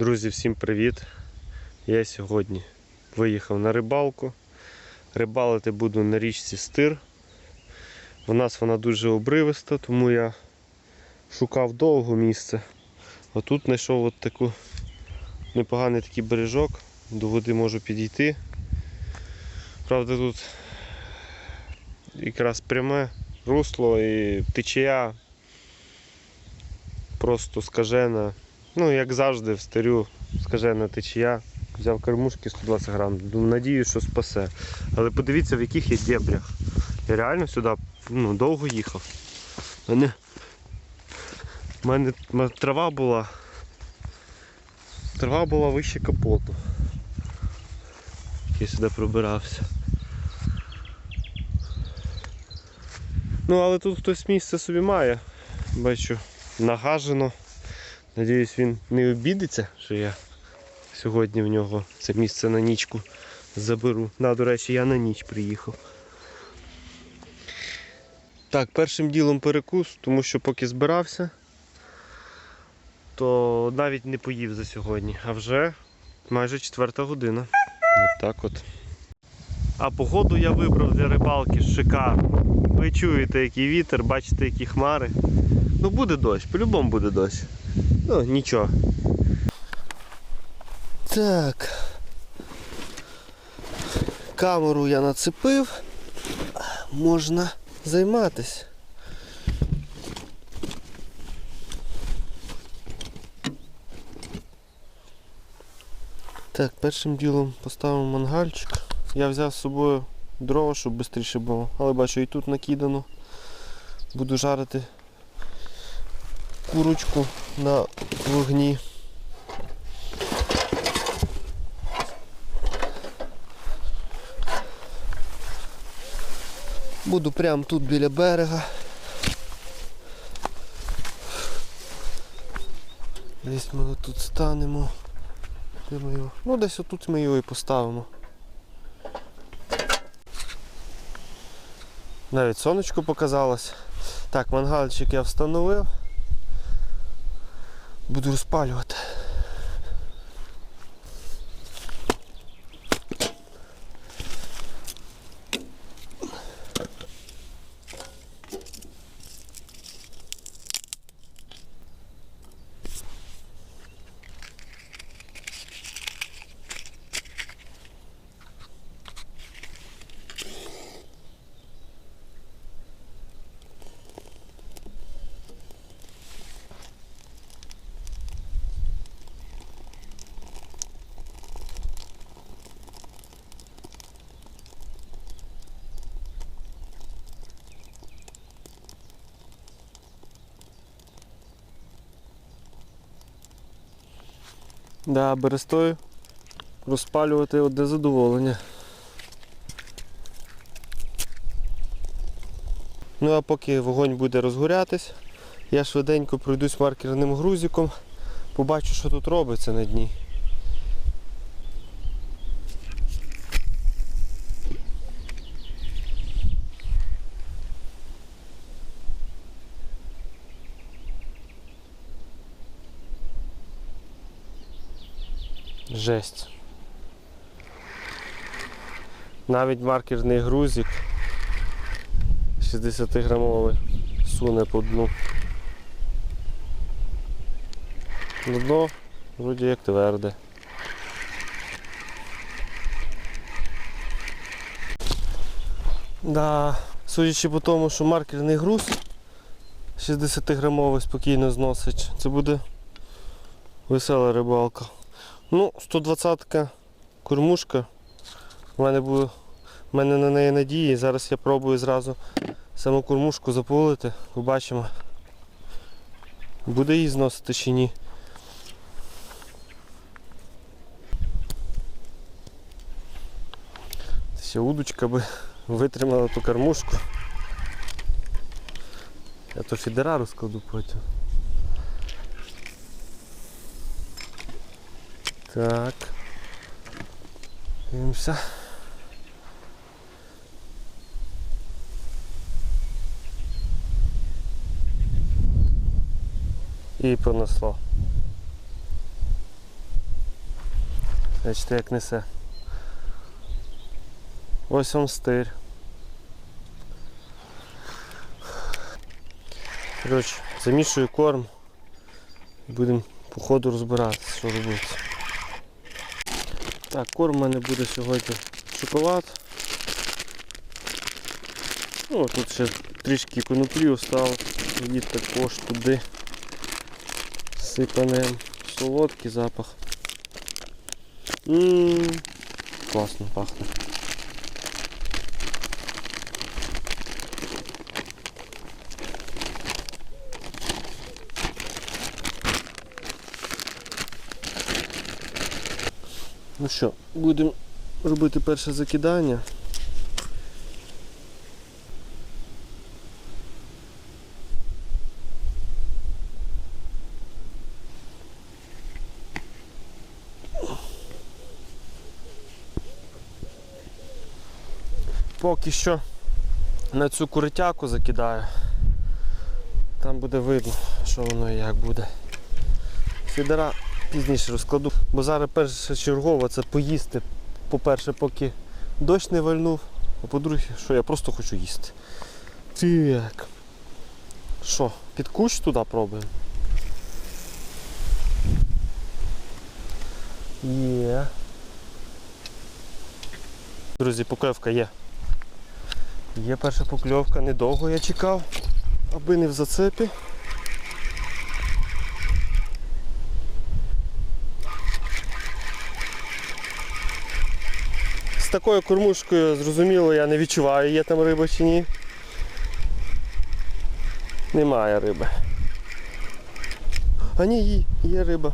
Друзі, всім привіт! Я сьогодні виїхав на рибалку. Рибалити буду на річці Стир. У нас вона дуже обривиста, тому я шукав довго місце. А тут знайшов от таку непоганий такий бережок, до води можу підійти. Правда, тут якраз пряме русло і течія просто скажена. Ну, як завжди, в старю скажена течія. Взяв кормушки 120 грам. Надію, що спасе. Але подивіться, в яких є дебрях. Я реально сюди ну, довго їхав. У мене, у мене трава була. Трава була вище капоту. Я сюди пробирався. Ну, але тут хтось місце собі має. Бачу, нагажено. Надіюсь, він не обідеться, що я сьогодні в нього це місце на нічку заберу. Да, до речі, я на ніч приїхав. Так, першим ділом перекус, тому що поки збирався, то навіть не поїв за сьогодні, а вже майже четверта година. От так от. А погоду я вибрав для рибалки шикарно. Ви чуєте, який вітер, бачите, які хмари. Ну буде дощ, по-любому буде дощ. Ну, нічого. Так. Камеру я нацепив. Можна займатися. Так, першим ділом поставимо мангальчик. Я взяв з собою дрова, щоб швидше було. Але бачу і тут накидано. Буду жарити курочку на вогні. Буду прямо тут біля берега. Десь ми тут станемо. Де ми його? Ну десь отут ми його і поставимо. Навіть сонечко показалось. Так, мангальчик я встановив. Буду розпалювати. Да, берестою розпалювати одне задоволення. Ну а поки вогонь буде розгорятись, я швиденько пройдусь маркерним грузиком, побачу, що тут робиться на дні. Жесть. Навіть маркерний грузик 60 грамовий суне по дну. Ну, Дно вроді як тверде. Да, судячи по тому, що маркерний груз 60 грамовий спокійно зносить, це буде весела рибалка. Ну, 120-ка кормушка. У мене буде, в мене на неї надії. Зараз я пробую зразу саму кормушку заполити. Побачимо. Буде її зносити чи ні. Ще удочка би витримала ту кормушку. Я то фідера розкладу потім. Так. Дивимося. І понесло. Бачите, як несе. Ось вам стир. Коротше, замішую корм і будемо по ходу розбиратися, що робити. Так, корм у мене буде сьогодні шоколад. Ну, тут ще трішки коноплі осталось. Її також туди сипанем. Солодкий запах. Ммм, класно пахне. Що, будемо робити перше закидання. Поки що на цю куритяку закидаю. Там буде видно, що воно і як буде. Фідера пізніше розкладу, бо зараз першочергово це поїсти. По-перше, поки дощ не вальнув, а по-друге, що я просто хочу їсти. Так. Що, під кущ туди пробуємо? Є. Друзі, покльовка є. Є перша покльовка, недовго я чекав, аби не в зацепі. Такою кормушкою, зрозуміло, я не відчуваю, є там риба чи ні. Немає риби. А ні, є, риба.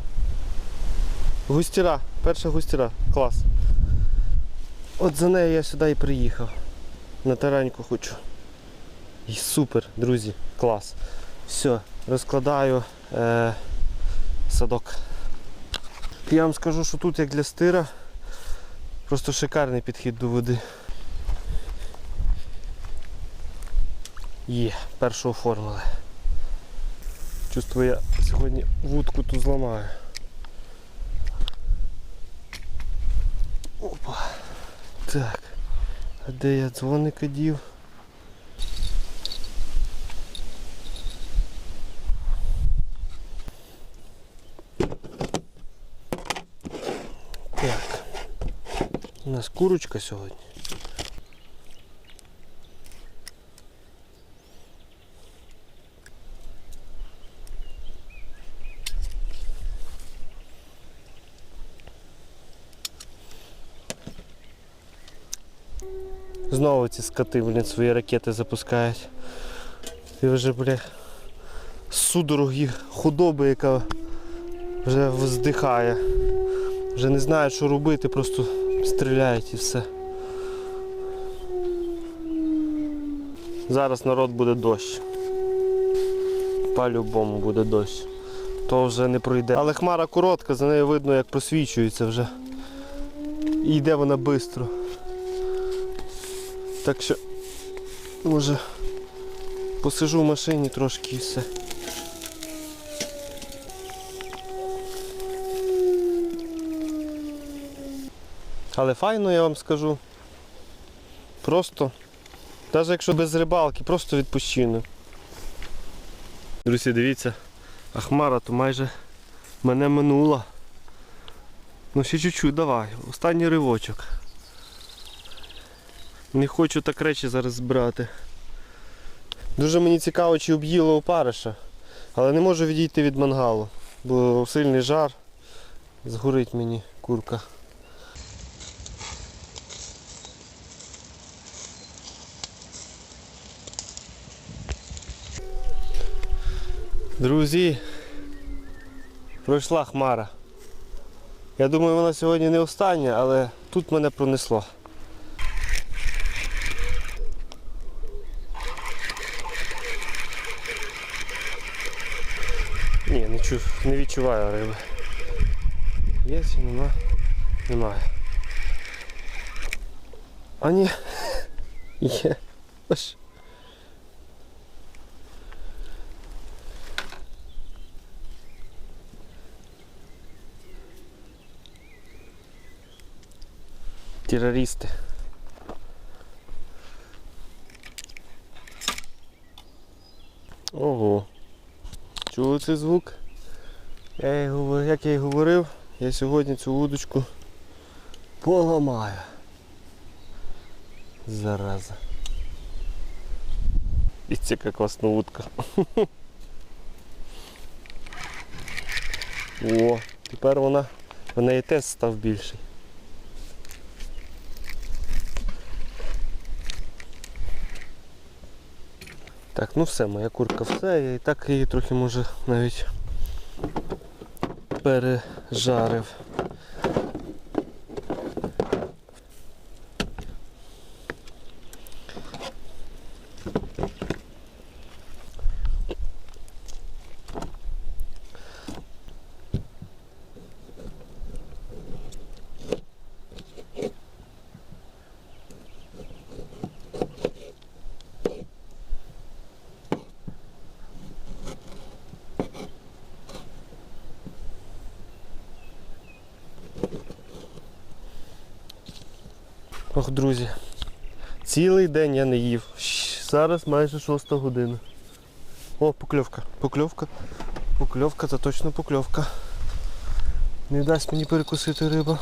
Густіра, перша густіра, клас. От за нею я сюди і приїхав. На тараньку хочу. І супер, друзі, клас. Все, розкладаю е, садок. Я вам скажу, що тут як для стира, просто шикарний підхід до води. Є, першу оформили. Чувствую, я сьогодні вудку тут зламаю. Опа. Так. А де я дзвоника дів? Нас курочка сьогодні. Знову ці скоти, блін, свої ракети запускають. І вже, бля, судороги худоби, яка вже вздихає. Вже не знаю, що робити, просто стріляють і все. Зараз народ буде дощ. По-любому буде дощ. То вже не пройде. Але хмара коротка, за нею видно, як просвічується вже. І йде вона швидко. Так що може посижу в машині трошки і все. Але файно я вам скажу. Просто, навіть якщо без рибалки, просто відпочину. Друзі, дивіться, а хмара то майже мене минула. Ну ще чуть-чуть, давай, останній ривочок. Не хочу так речі зараз збирати. Дуже мені цікаво, чи об'їло опариша, але не можу відійти від мангалу, бо сильний жар, згорить мені курка. Друзі, пройшла хмара. Я думаю, вона сьогодні не остання, але тут мене пронесло. Ні, не, чу, не відчуваю риби. Є чи нема? Немає. А ні. Є. Ось. Терористи. Ого. Чули цей звук? Я як я і говорив, я сьогодні цю удочку поламаю. Зараза. Дивіться, яка класна удка. О, тепер вона, в неї тест став більший. Так, ну все, моя курка все, я і так її трохи може навіть пережарив. Ох, друзі, цілий день я не їв. Зараз майже шоста година. О, покльовка, покльовка, покльовка, це точно покльовка. Не дасть мені перекусити риба.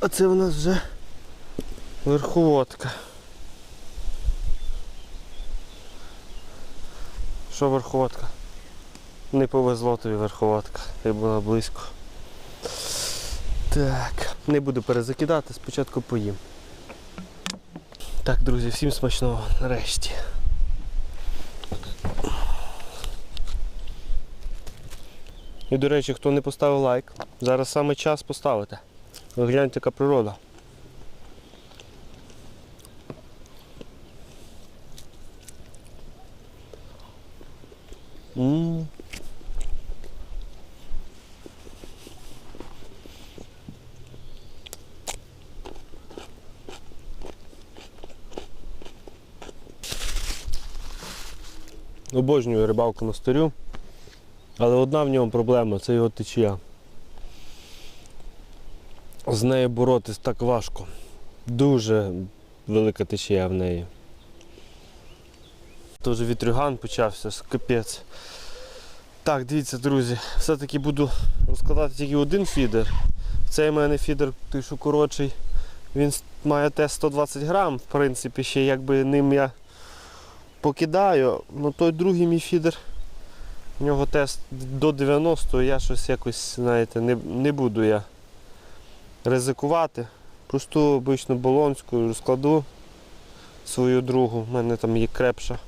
А це в нас вже верховодка. Що верховодка? Не повезло тобі верховодка, ти була близько. Так, не буду перезакидати, спочатку поїм. Так, друзі, всім смачного нарешті. І до речі, хто не поставив лайк, зараз саме час поставити. Ви гляньте, яка природа. Обожнюю рибалку на старю, але одна в ньому проблема це його течія. З нею боротись так важко. Дуже велика течія в неї. Теж вітрюган почався, капець. Так, дивіться, друзі, все-таки буду розкладати тільки один фідер. Цей в мене фідер, той, що коротший, він має тест 120 грам, в принципі, ще якби ним я покидаю. Ну той другий мій фідер, у нього тест до 90, я щось якось, знаєте, не, не буду я ризикувати. Просту обичну болонську розкладу свою другу, в мене там є крепша.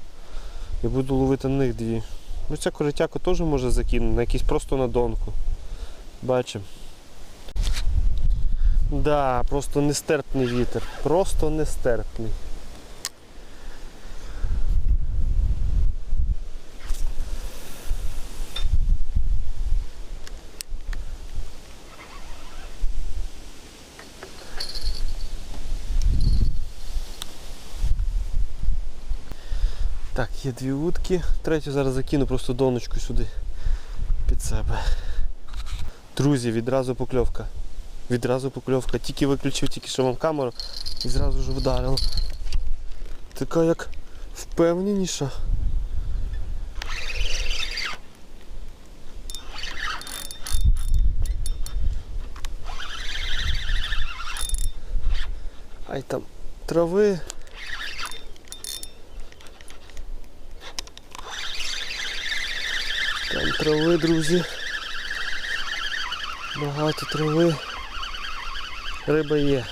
І буду ловити на них дві. Ну ця коротяка теж може закинути, на якийсь просто на донку. Бачимо. Да, просто нестерпний вітер. Просто нестерпний. Так, є дві вудки. Третю зараз закину просто доночку сюди під себе. Друзі, відразу покльовка. Відразу покльовка. Тільки виключив, тільки що вам камеру і зразу ж вдарило. Така як впевненіша. Ай там трави. Там трави, друзі. Багато трави. Риба є.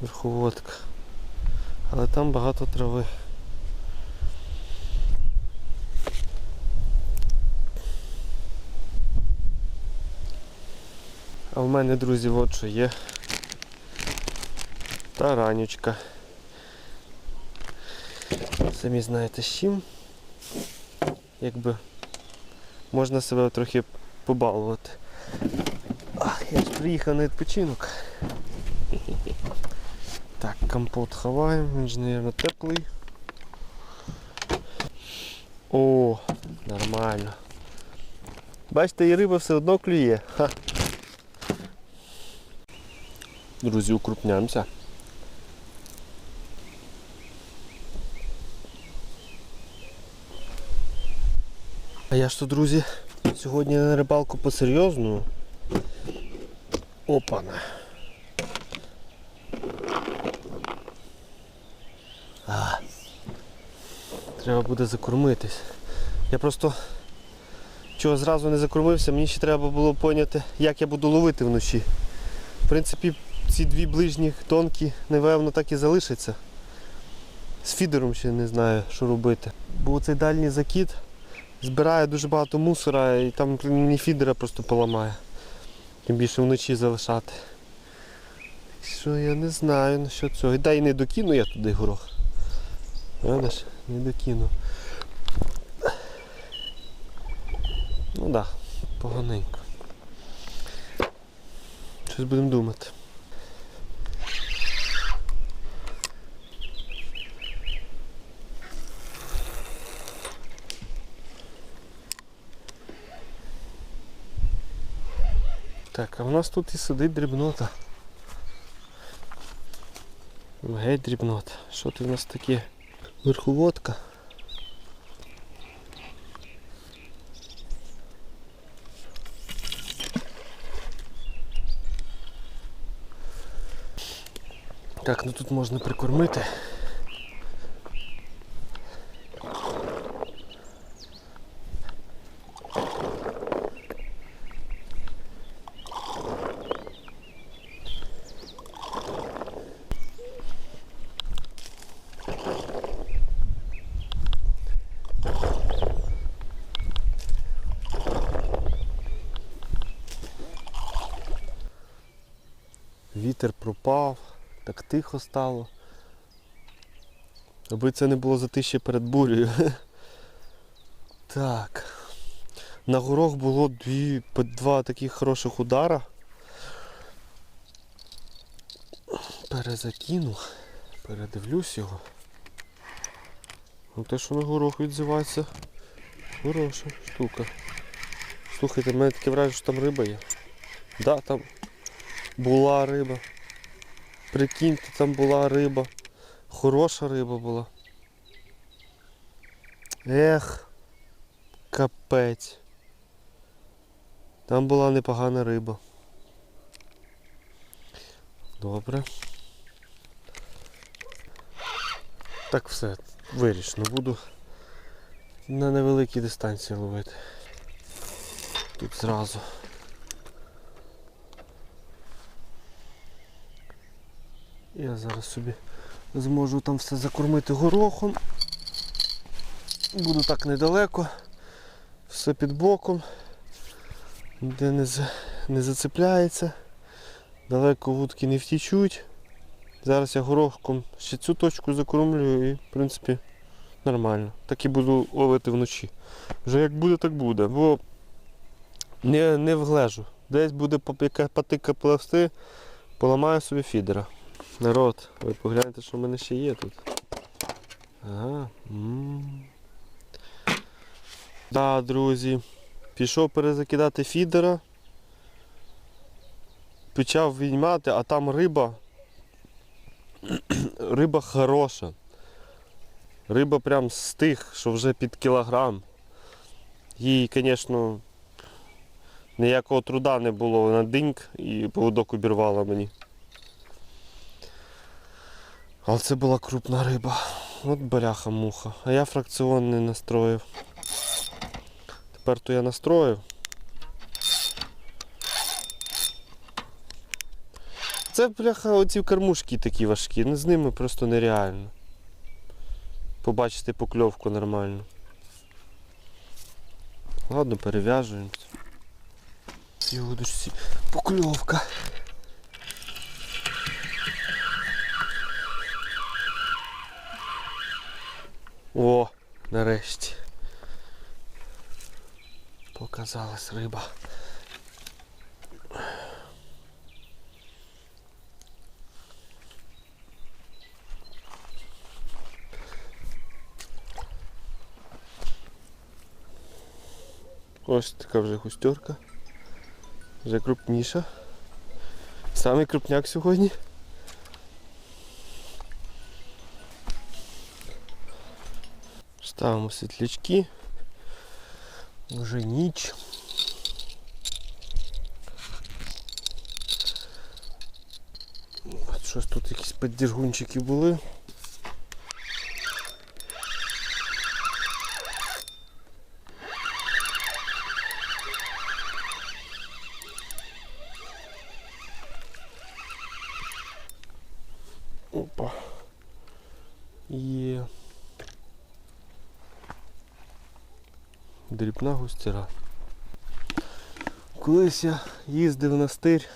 Верховодка. Але там багато трави. А в мене, друзі, от що є. Таранючка. Самі знаєте з чим. Якби можна себе трохи побалувати. А, я ж приїхав на відпочинок. Так, компот ховаємо, він ж, мабуть, теплий. О, нормально. Бачите, і риба все одно клює. Ха. Друзі, укрупняємося. А я ж то, друзі, сьогодні на рибалку по-серйозному. Опана. А. Треба буде закормитись. Я просто чого зразу не закормився, мені ще треба було поняти, як я буду ловити вночі. В принципі, ці дві ближні тонкі, напевно, так і залишаться. З фідером ще не знаю, що робити. Бо цей дальній закид збирає дуже багато мусора і там мені фідера просто поламає. Тим більше вночі залишати. Що я не знаю насчет цього. Дай не докину я туди горох. Правда Не докину. Ну так, да, поганенько. Щось будемо думати. Так, а в нас тут і сидить дрібнота. Геть дрібнота. Що тут у нас таке? Верховодка. Так, ну тут можна прикормити. Вітер так тихо стало. Аби це не було затище перед бурею. Так. На горох було дві, два таких хороших удара. Перезакину, передивлюсь його. Ну те, що на горох відзивається, хороша штука. Слухайте, в мене таке враження, що там риба є. Да, там була риба. Прикиньте, там була риба. Хороша риба була. Ех, капець. Там була непогана риба. Добре. Так все, вирішено. Буду на невеликій дистанції ловити. Тут зразу. Я зараз собі зможу там все закормити горохом. Буду так недалеко, все під боком, де не, не зацепляється, далеко вудки не втічуть. Зараз я горохом ще цю точку закормлюю і в принципі нормально. Так і буду ловити вночі. Вже як буде, так буде, бо не, не вглежу. Десь буде попіка- патика плести, поламаю собі фідера. Народ, ви погляньте, що в мене ще є тут. Ага. м. Да, друзі. Пішов перезакидати фідера. Почав віднімати, а там риба. риба хороша. Риба прям з тих, що вже під кілограм. Їй, звісно, ніякого труда не було. Вона диньк і поводок обірвала мені. Але це була крупна риба. От бляха-муха. А я фракціон не настроїв. Тепер то я настроїв. Це, бляха, оці кормушки такі важкі. Ну, з ними просто нереально. Побачити покльовку нормально. Ладно, перев'яжуємося. Ці удочці. Покльовка. О, нарешті. Показалась риба. Ось така вже густерка. Вже крупніша. Самий крупняк сьогодні. Ставимо світлячки. Вже ніч. Щось тут якісь піддіргунчики були. Опа. Є. Дрібна. Колись я їздив на стир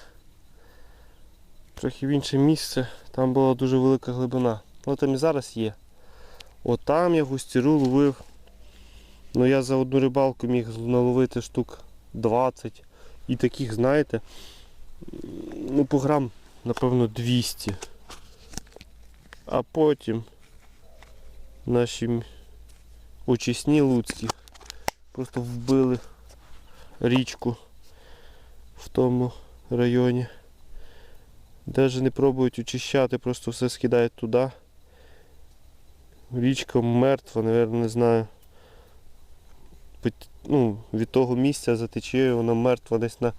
трохи в інше місце, там була дуже велика глибина. Ну там і зараз є. От там я густіру ловив. Ну я за одну рибалку міг наловити штук 20. І таких, знаєте, ну по грам, напевно, 200. А потім наші очисні луцькі просто вбили річку в тому районі. Навіть не пробують очищати, просто все скидають туди. Річка мертва, мабуть, не знаю. Ну, від того місця за течією вона мертва десь на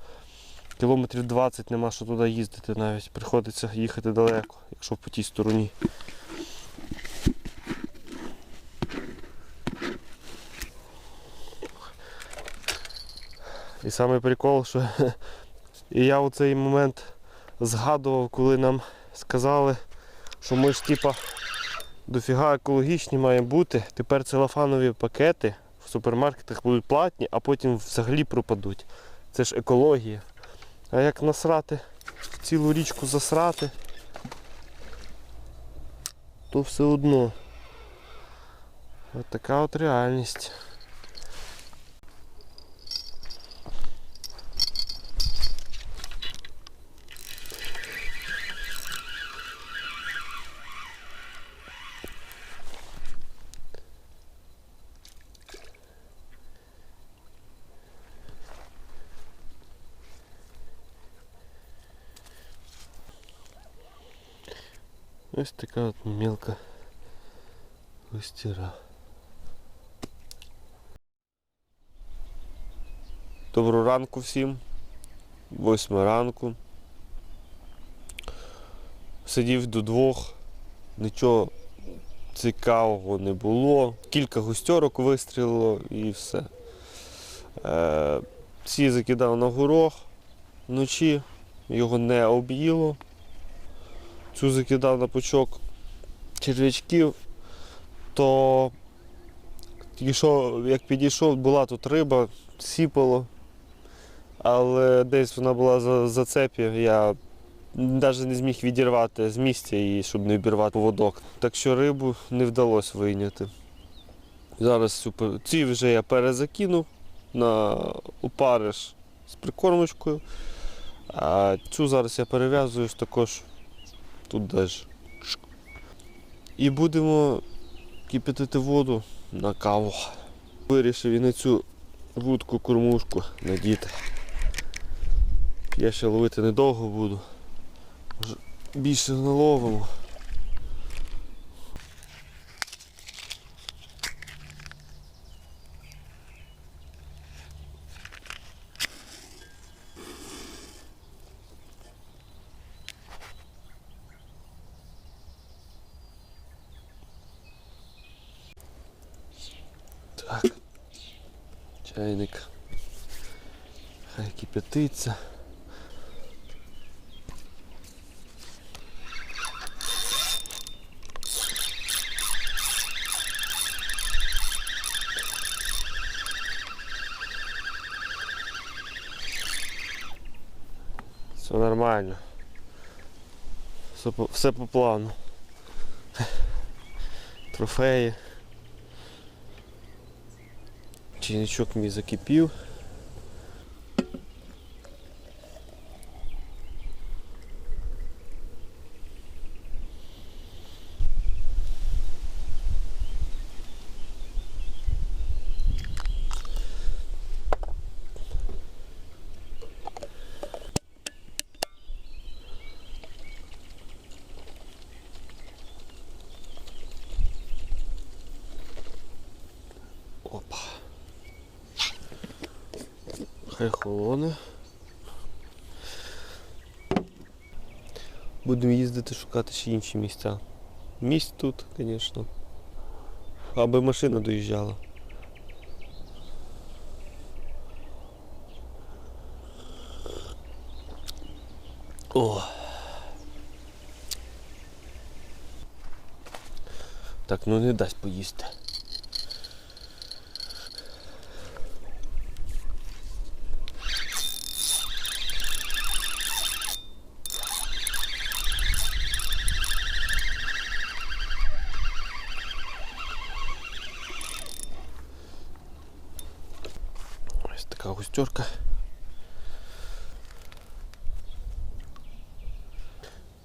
кілометрів 20 нема що туди їздити навіть. Приходиться їхати далеко, якщо по тій стороні. І саме прикол, що і я у цей момент згадував, коли нам сказали, що ми ж типа дофіга екологічні маємо бути. Тепер целофанові пакети в супермаркетах будуть платні, а потім взагалі пропадуть. Це ж екологія. А як насрати, цілу річку засрати, то все одно. От така от реальність. Ось така от мелка густіра. Доброго ранку всім. Восьма ранку. Сидів до двох, нічого цікавого не було. Кілька густьорок вистрілило і все. Е, ці закидав на горох вночі, його не об'їло. Цю закидав на пучок черв'ячків, то що, як підійшов, була тут риба, сіпало, але десь вона була за зацепі, я навіть не зміг відірвати з місця її, щоб не обірвати поводок. Так що рибу не вдалося вийняти. Зараз цю, вже я перезакинув на опариш з прикормочкою, а цю зараз я перев'язую також тут даже. І будемо кипятити воду на каву. Вирішив і на цю вудку кормушку надіти. Я ще ловити недовго буду. Більше наловимо. Так. Чайник. Хай. Все нормально. Все по, все по плану. Трофеї. Чайничок мій закипів. Хай холоне. Будемо їздити шукати ще інші місця. Місць тут, звісно. Аби машина доїжджала. О. Так, ну не дасть поїсти. Ось така густерка.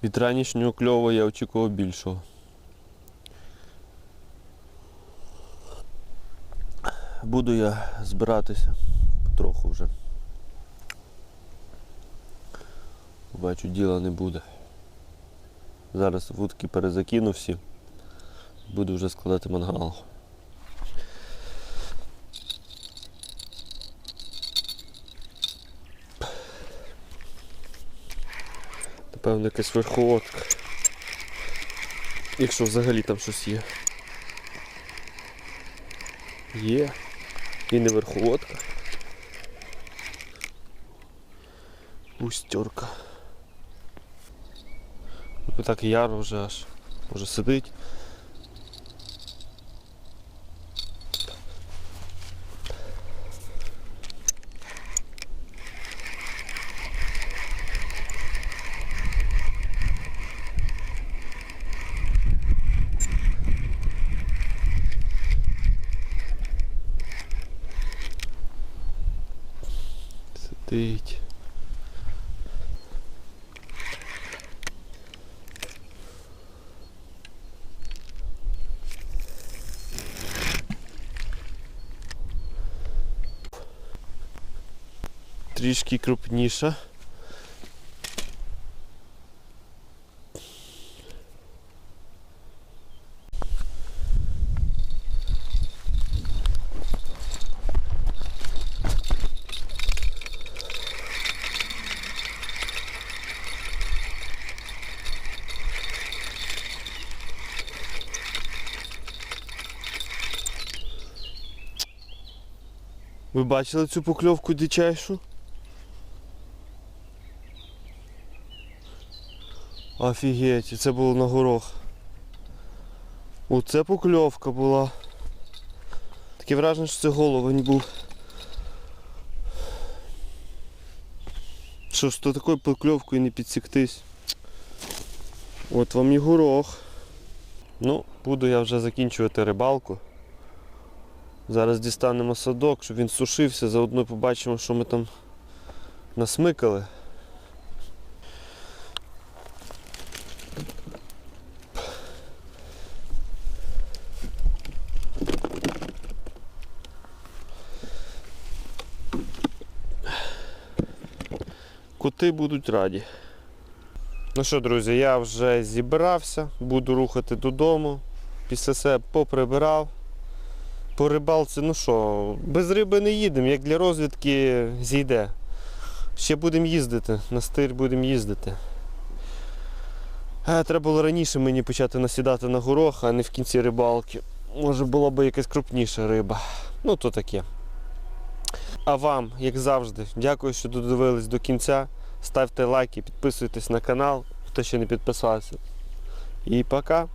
Від ранішнього кльову я очікував більшого. Буду я збиратися потроху вже. Бачу, діла не буде. Зараз вудки перезакину всі. Буду вже складати мангал. Напевно, якась верховодка. Якщо взагалі там щось є. Є. І не верховодка. Устерка. Ну так яро вже аж. Може сидить. Трішки крупніша. Ви бачили цю покльовку дичайшу? Офігеть, це було на горох. Оце покльовка була. Таке враження, що це головень був. Що ж то такою покльовкою не підсіктись. От вам і горох. Ну, буду я вже закінчувати рибалку. Зараз дістанемо садок, щоб він сушився, заодно побачимо, що ми там насмикали. Коти будуть раді. Ну що, друзі, я вже зібрався, буду рухати додому. Після себе поприбирав. По рибалці, ну що, без риби не їдемо, як для розвідки зійде. Ще будемо їздити, на стир будемо їздити. А, треба було раніше мені почати насідати на горох, а не в кінці рибалки. Може була б якась крупніша риба. Ну то таке. А вам, як завжди, дякую, що додивились до кінця. Ставте лайки, підписуйтесь на канал, хто ще не підписався. І пока!